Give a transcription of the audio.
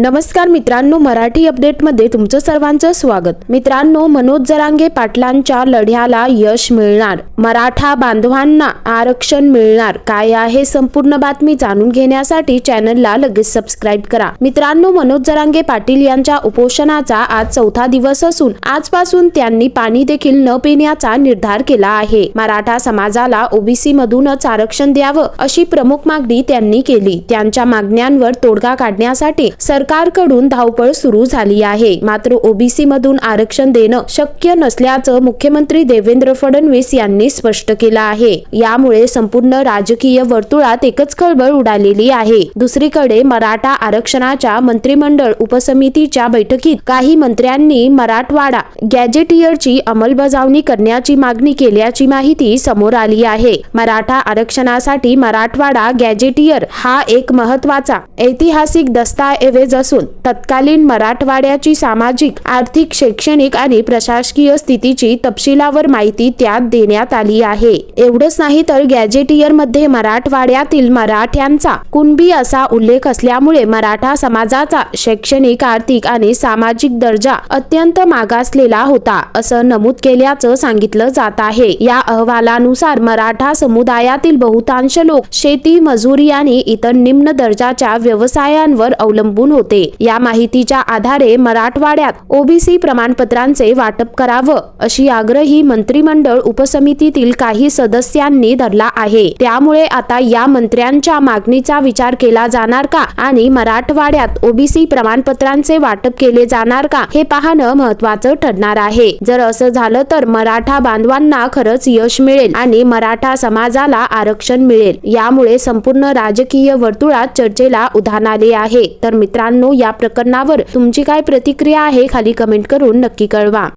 नमस्कार मित्रांनो मराठी अपडेटमध्ये तुमचं सर्वांचं स्वागत. मित्रांनो मनोज जरांगे पाटलांच्या लढ्याला यश मिळणार. मराठा बांधवांना आरक्षण मिळणार. काय आहे संपूर्ण बातमी जाणून घेण्यासाठी चॅनलला लगेच सबस्क्राईब करा. मित्रांनो मनोज जरांगे पाटील यांच्या उपोषणाचा आज चौथा दिवस असून आजपासून त्यांनी पाणी देखील न पिण्याचा निर्धार केला आहे. मराठा समाजाला ओबीसी मधूनच आरक्षण द्यावं अशी प्रमुख मागणी त्यांनी केली. त्यांच्या मागण्यांवर तोडगा काढण्यासाठी सरकारकडून धावपळ सुरू झाली आहे. मात्र ओबीसी मधून आरक्षण देणं शक्य नसल्याचं मुख्यमंत्री देवेंद्र फडणवीस यांनी स्पष्ट केलं आहे. यामुळे संपूर्ण राजकीय वर्तुळात एकच खळबळ उडालेली आहे. दुसरीकडे मराठा आरक्षणाच्या मंत्रिमंडळ उपसमितीच्या बैठकीत काही मंत्र्यांनी मराठवाडा गॅजेटियरची अंमलबजावणी करण्याची मागणी केल्याची माहिती समोर आली आहे. मराठा आरक्षणासाठी मराठवाडा गॅजेटियर हा एक महत्त्वाचा ऐतिहासिक दस्ताऐवज असून तत्कालीन मराठवाड्याची सामाजिक आर्थिक शैक्षणिक आणि प्रशासकीय स्थितीची तपशिलावर माहिती त्यात देण्यात आली आहे. एवढंच नाही तर गॅजेटियरमध्ये मराठवाड्यातील मराठ्यांचा कुणबी असा उल्लेख असल्यामुळे मराठा समाजाचा शैक्षणिक आर्थिक आणि सामाजिक दर्जा अत्यंत मागासलेला होता असं नमूद केल्याचं सांगितलं जात आहे. या अहवालानुसार मराठा समुदायातील बहुतांश लोक शेती मजुरी आणि इतर निम्न दर्जाच्या व्यवसायांवर अवलंबून होते. या माहितीच्या आधारे मराठवाड्यात ओबीसी प्रमाणपत्रांचे वाटप करावं अशी आग्रही मंत्रिमंडळ उपसमितीतील काही सदस्यांनी धरला आहे. त्यामुळे आता या मंत्र्यांच्या मागणीचा विचार केला जाणार का आणि मराठवाड्यात ओबीसी प्रमाणपत्रांचे वाटप केले जाणार का हे पाहणं महत्वाचं ठरणार आहे. जर असं झालं तर मराठा बांधवांना खरंच यश मिळेल आणि मराठा समाजाला आरक्षण मिळेल. यामुळे संपूर्ण राजकीय वर्तुळात चर्चेला उधाण आले आहे. तर मित्रांनो या प्रकरणावर तुमची काय प्रतिक्रिया आहे खाली कमेंट करून नक्की कळवा.